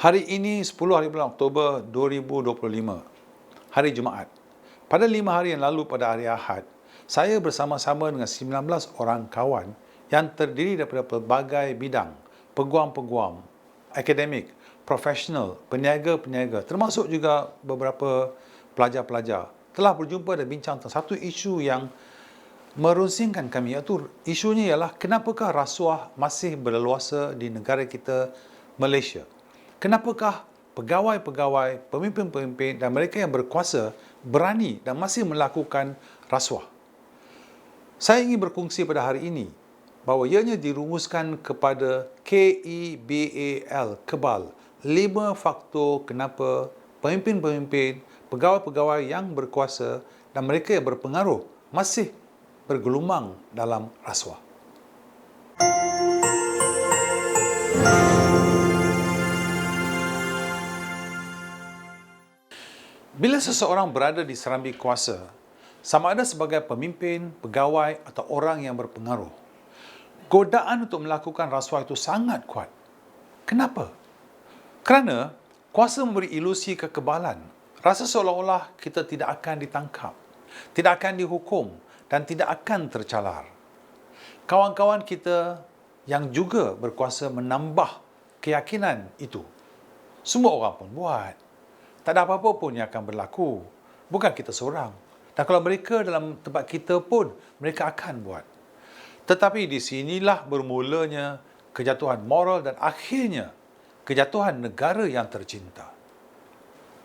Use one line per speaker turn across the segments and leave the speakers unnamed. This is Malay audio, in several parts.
Hari ini 10 hari bulan Oktober 2025, hari Jumaat. Pada lima hari yang lalu pada hari Ahad, saya bersama-sama dengan 19 orang kawan yang terdiri daripada pelbagai bidang, peguam-peguam, akademik, profesional, peniaga-peniaga, termasuk juga beberapa pelajar-pelajar telah berjumpa dan bincang tentang satu isu yang merusingkan kami iaitu isunya ialah kenapakah rasuah masih berleluasa di negara kita Malaysia. Kenapakah pegawai-pegawai, pemimpin-pemimpin dan mereka yang berkuasa berani dan masih melakukan rasuah? Saya ingin berkongsi pada hari ini bahawa ianya dirumuskan kepada KEBAL, KEBAL, lima faktor kenapa pemimpin-pemimpin, pegawai-pegawai yang berkuasa dan mereka yang berpengaruh masih bergelumang dalam rasuah. Bila seseorang berada di serambi kuasa, sama ada sebagai pemimpin, pegawai atau orang yang berpengaruh, godaan untuk melakukan rasuah itu sangat kuat. Kenapa? Kerana kuasa memberi ilusi kekebalan. Rasa seolah-olah kita tidak akan ditangkap, tidak akan dihukum dan tidak akan tercalar. Kawan-kawan kita yang juga berkuasa menambah keyakinan itu. Semua orang pun buat. Tak ada apa-apa pun yang akan berlaku. Bukan kita seorang. Dan kalau mereka dalam tempat kita pun, mereka akan buat. Tetapi di sinilah bermulanya kejatuhan moral dan akhirnya kejatuhan negara yang tercinta.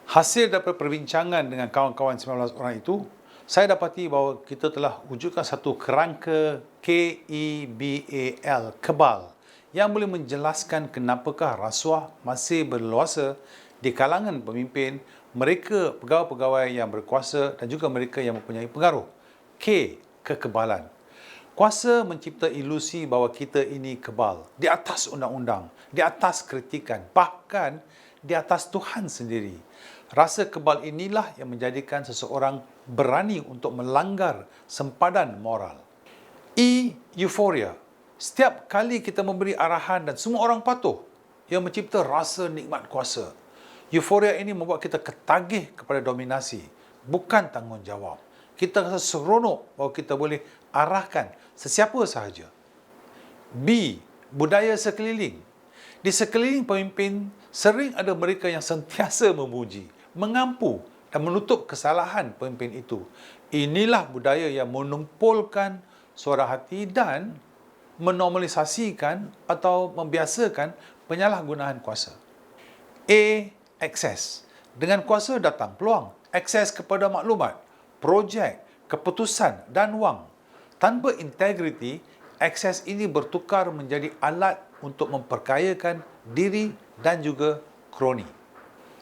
Hasil daripada perbincangan dengan kawan-kawan 19 orang itu, saya dapati bahawa kita telah wujudkan satu kerangka KEBAL, kebal, yang boleh menjelaskan kenapakah rasuah masih berluasa di kalangan pemimpin, mereka pegawai-pegawai yang berkuasa dan juga mereka yang mempunyai pengaruh. K. Kekebalan. Kuasa mencipta ilusi bahawa kita ini kebal di atas undang-undang, di atas kritikan, bahkan di atas Tuhan sendiri. Rasa kebal inilah yang menjadikan seseorang berani untuk melanggar sempadan moral. E. Euphoria. Setiap kali kita memberi arahan dan semua orang patuh, ia mencipta rasa nikmat kuasa. Euforia ini membuat kita ketagih kepada dominasi, bukan tanggungjawab. Kita rasa seronok bahawa kita boleh arahkan sesiapa sahaja. B. Budaya sekeliling. Di sekeliling pemimpin, sering ada mereka yang sentiasa memuji, mengampu dan menutup kesalahan pemimpin itu. Inilah budaya yang menumpulkan suara hati dan menormalisasikan atau membiasakan penyalahgunaan kuasa. A akses. Dengan kuasa datang peluang, akses kepada maklumat, projek, keputusan dan wang. Tanpa integriti, akses ini bertukar menjadi alat untuk memperkayakan diri dan juga kroni.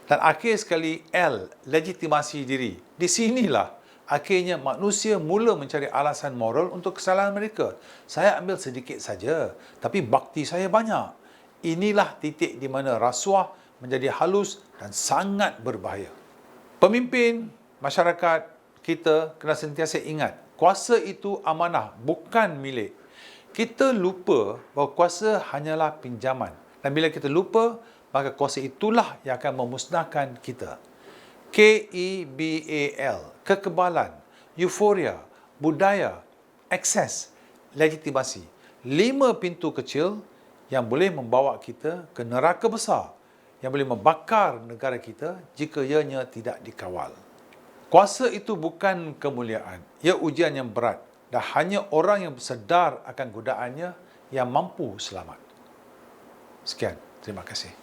Dan akhir sekali L, legitimasi diri. Di sinilah akhirnya manusia mula mencari alasan moral untuk kesalahan mereka. Saya ambil sedikit saja, tapi bakti saya banyak. Inilah titik di mana rasuah menjadi halus dan sangat berbahaya. Pemimpin masyarakat kita kena sentiasa ingat, kuasa itu amanah, bukan milik. Kita lupa bahawa kuasa hanyalah pinjaman. Dan bila kita lupa, maka kuasa itulah yang akan memusnahkan kita. K-E-B-A-L, kekebalan, euforia, budaya, akses, legitimasi. Lima pintu kecil yang boleh membawa kita ke neraka besar yang boleh membakar negara kita jika ianya tidak dikawal. Kuasa itu bukan kemuliaan, ia ujian yang berat dan hanya orang yang sedar akan godaannya yang mampu selamat. Sekian, terima kasih.